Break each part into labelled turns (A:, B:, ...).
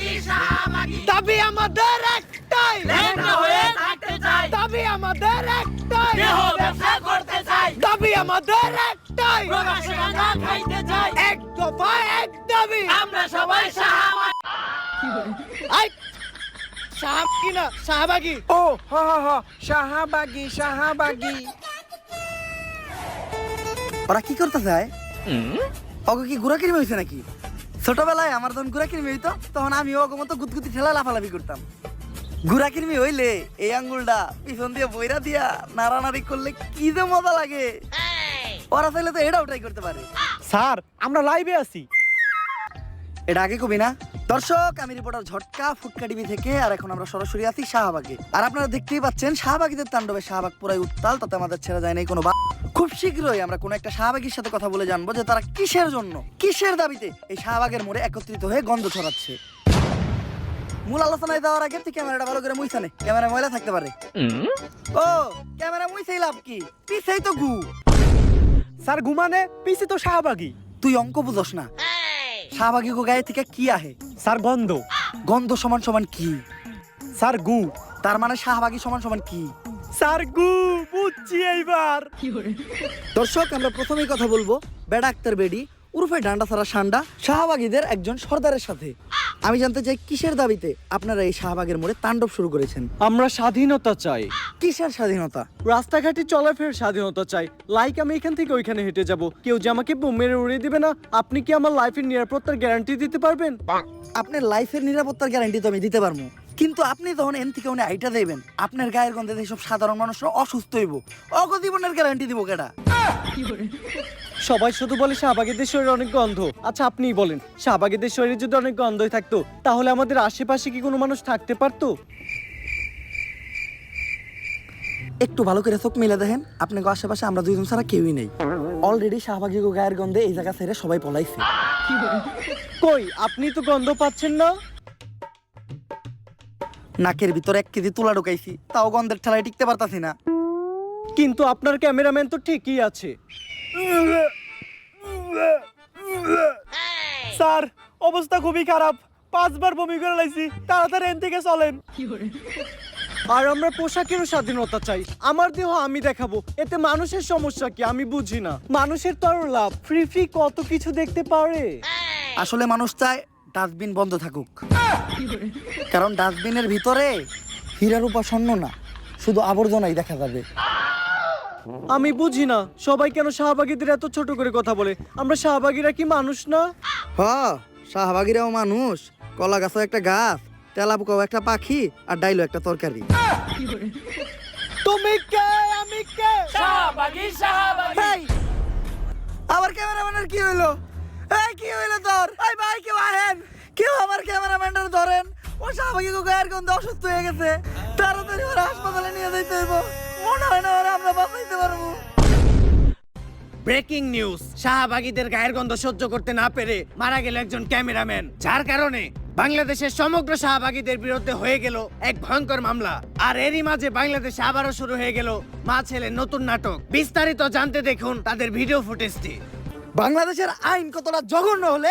A: দাবি আমাদের একটাই
B: লেখা হয়ে থাকতে চাই।
A: দাবি আমাদের একটাই
B: ব্যবসা করতে চাই।
A: দাবি আমাদের একটাই
B: প্রকাশ্যে গাঁজা খাইতে চাই।
A: এক দফা এক দাবি।
B: আমরা সবাই শাহবাগী
A: আই শাহবাগি না শাহবাগি
C: ও হ হ হ। শাহাবাগি শাহাবাগি
D: ওরা কি করতে চায় অগো কি গুড়া কিরমি হয়েছে নাকি? ছোটবেলায় আমার যখন গুড়া কিনবি হইতো তখন আমি ওকে মতো গুতগুতি ঠেলা লাফালাফি করতাম। গুড়া কিনবি হইলে এই আঙ্গুলটা পিছন দিয়ে বইরা দিয়া নাড়ানাড়ি করলে কি যে মজা লাগে। ওরা চাইলে তো এটা ওটাই করতে পারে।
A: স্যার আমরা লাইভে আছি।
D: এটা আগে কবি না? দর্শক আমি রিপোর্টার ঝটকা ফুটকা টিভি থেকে আর এখন আমরা সরাসরি আছি শাহবাগে। আর আপনারা দেখতেই পাচ্ছেন শাহবাগীদের তাণ্ডবে শাহবাগ পুরাই উত্তাল তাতে আমাদের ছেড়ে যায় নাই কোনো বা খুব শীঘ্রই আমরা কোনো একটা শাহবাগীর সাথে কথা বলে জানব যে তারা কিসের জন্য কিসের দাবিতে এই শাহবাগের মোড়ে একত্রিত হয়ে গন্ধ ছড়াচ্ছে। মূল আলোচনায় যাওয়ার আগে তুই ক্যামেরাটা ভালো করে মুইছানে। ক্যামেরা ময়লা থাকতে পারে। ও ক্যামেরা মুইছেই লাভ কি? পিছেই তো গু।
A: স্যার ঘুমানে পিছে তো শাহবাগি।
D: তুই অঙ্ক বুঝস না। শাহবাগী গায়ে থেকে কি আহে?
A: স্যার গন্ধ।
D: গন্ধ সমান সমান কি?
A: স্যার গু।
D: তার মানে শাহবাগী সমান সমান কি?
A: স্যার গু। বুঝছি এইবার।
D: দর্শক আমরা প্রথমেই কথা বলব বেডা আক্তার বেডি উরফে ডান্ডা সারা সান্ডা শাহবাগীদের একজন সর্দারের সাথে। আমি জানতে চাই কিসের দাবিতে আপনারা এই শাহবাগের মোড়ে তাণ্ডব শুরু করেছেন?
E: আমরা স্বাধীনতা চাই।
D: কিসের স্বাধীনতা?
E: রাস্তাঘাটে চলাফেরার স্বাধীনতা চাই। লাইক আমি এখান থেকে ওইখানে হেঁটে যাব। কেউ যে আমাকে বোম মেরে উড়িয়ে দিবে না। আপনি কি আমার লাইফের নিরাপত্তার গ্যারান্টি দিতে পারবেন?
D: আপনার লাইফের নিরাপত্তার গ্যারান্টি তো আমি দিতে পারব। কিন্তু আপনি যখন এন থেকে উনি আইটা দেবেন। আপনার গায়ের গন্ধে এইসব সাধারণ মানুষরা অসুস্থ হইব। অগ জীবনের গ্যারান্টি দিব কেডা?
E: সবাই শুধু বলে শাহবাগীদের শরীরে অনেক গন্ধ। আচ্ছা আপনিই বলেন শাহবাগীদের শরীরে যদি অনেক গন্ধই থাকতো তাহলে আমাদের আশেপাশে কি কোনো মানুষ থাকতে পারতো?
D: একটু ভালো করে চোখ মিলে দেখেন আপনাকে আশেপাশে আমরা দুইজন ছাড়া কেউই নেই। অলরেডি শাহবাগী গায়ের গন্ধে এই জায়গা ছেড়ে সবাই পলাইছে।
E: কই আপনি তো গন্ধ পাচ্ছেন না?
D: নাকের ভিতরে এক কেজি তুলা ঢুকাইছি তাও গন্ধের ঠেলায় টিকতে পারতাছি না।
E: কিন্তু আপনার ক্যামেরাম্যান তো ঠিকই আছে।
A: স্যার অবস্থা খুবই খারাপ। পাঁচবার বমি করে লাইছি তাড়াতাড়ি এন থেকে চলেন।
E: আর আমরা পোশাকেরও স্বাধীনতা চাই। আমার দেহ আমি দেখাবো এতে মানুষের সমস্যা কি আমি বুঝি না। মানুষের তো আরও লাভ ফ্রি ফ্রি কত কিছু দেখতে পারে।
D: আসলে মানুষ চায় ডাস্টবিন বন্ধ থাকুক। কারণ ডাস্টবিনের ভিতরে হীরার উপাসন্ন না শুধু আবর্জনাই দেখা যাবে।
E: আমি বুঝি না সবাই কেন শাহবাগীদের এত ছোট করে কথা বলে? আমরা শাহবাগীরা কি মানুষ না?
D: হ শাহবাগিরাও মানুষ। কলা গাছও একটা গাছ তেলাপোকাও একটা পাখি আর ডাইলও একটা তরকারি। আমার ক্যামেরাম্যানটার ধরেন ও গো গায়ের গন্ধে অসুস্থ হয়ে গেছে। তাড়াতাড়ি ওরা হাসপাতালে নিয়ে যাইতে হইব। মনে হয় না ওরা আমরা বাঁচাইতে পারব।
A: ব্রেকিং নিউজ শাহবাগীদের গায়ের গন্ধ সহ্য করতে না পেরে মারা গেল একজন ক্যামেরাম্যান যার কারণে বাংলাদেশের সমগ্র শাহবাগীদের বিরুদ্ধে হয়ে গেল এক ভয়ঙ্কর মামলা। আর এরই মাঝে বাংলাদেশে আবারও শুরু হয়ে গেল মা ছেলের নতুন নাটক। বিস্তারিত জানতে দেখুন তাদের ভিডিও ফুটেজটি।
D: বাংলাদেশের আইন কতটা জঘন্য হলে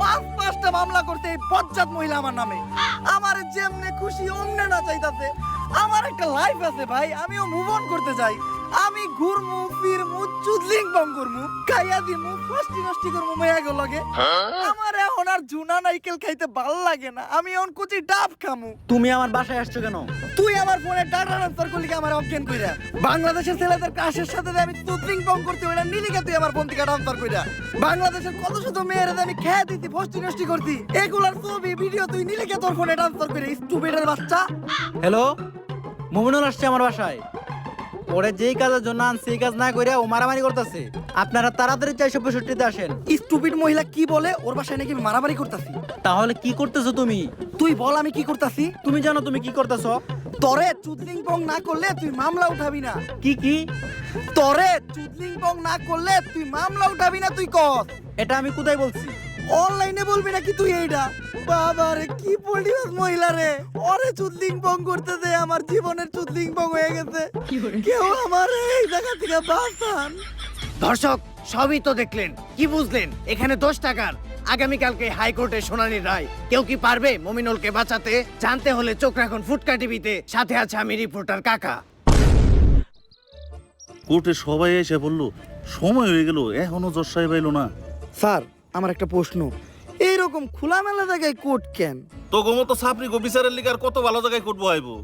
D: পাঁচ পাঁচটা মামলা করতে এই বজ্জাত মহিলা আমার নামে। আমার যেমনে খুশি, অমনে না চাইতাছে। আমার একটা লাইফ আছে ভাই, আমিও মুভ অন করতে চাই। আমি ঘুরমু ফিরমু চুদলিং বং করমু খাইয়া দিমু ফষ্টি নষ্টি করমু মেয়া গো লগে আমার এখন আর জুনা নাইকেল খাইতে ভালো লাগে না। আমি এখন কুচি ডাব খামু।
E: তুমি আমার বাসায় আসছো কেন?
D: তুই আমার ফোনে ডাটা ট্রান্সফার করলি কি আমার অজ্ঞান কইরা? বাংলাদেশের ছেলেদের কাশের সাথে আমি তুতলিং বং করতে ওইটা নিলিকা তুই আমার ফোন থেকে ট্রান্সফার কইরা? বাংলাদেশের কত শত মেয়েরা আমি খেয়ে দিতি ফষ্টি নষ্টি করতি এগুলার ছবি ভিডিও তুই নিলিকা তোর ফোনে ট্রান্সফার করে স্টুপিডের বাচ্চা?
F: হ্যালো মুমিনুল আসছে আমার বাসায়। ওরে যেই কাজের জন্য আনছি সেই কাজ না করে ও মারামারি করতেছে। আপনারা তাড়াতাড়ি চারশো পঁয়ষট্টিতে আসেন।
D: স্টুপিড মহিলা কি বলে? ওর বাসায় নাকি আমি মারামারি করতেছি।
F: তাহলে কি করতেছো তুমি?
D: তুই বল আমি কি করতাছি?
F: তুমি জানো তুমি কি করতেছ?
D: তরে চুদলিং পং না করলে তুই মামলা উঠাবি না।
F: কি কি?
D: তরে চুদলিং পং না করলে তুই মামলা উঠাবি না তুই কর
F: এটা আমি কোথায় বলছি?
D: অনলাইনে বলবি নাকি তুই এইটা বাবা রে কি পড়িস মহিলা রে। ওরে চুদলিং পং করতে দে আমার জীবনের চুদলিং পং হয়ে গেছে। কেউ আমার এই জায়গা থেকে বাঁচান।
A: দর্শক সবই তো দেখলেন কি বুঝলেন? এখানে দশ টাকার। আগামীকালকে হাইকোর্টে শুনানির রায়। কেউ কি পারবে মমিনুলকে বাঁচাতে? জানতে হলে চোখ রাখুন ফুটকা টিভিতে। সাথে আছে আমি রিপোর্টার কাকা।
G: কোর্টে সবাই এসে বলল সময় হয়ে গেল এখনও জজ সাহেব এলো না।
D: স্যার আমার একটা প্রশ্ন। এইরকম খোলামেলা জায়গায় কোর্ট কেন?
G: তো গোমতো সাপরি গো বিচারের লিগার কত ভালো জায়গায় কোর্ট বহাইবো?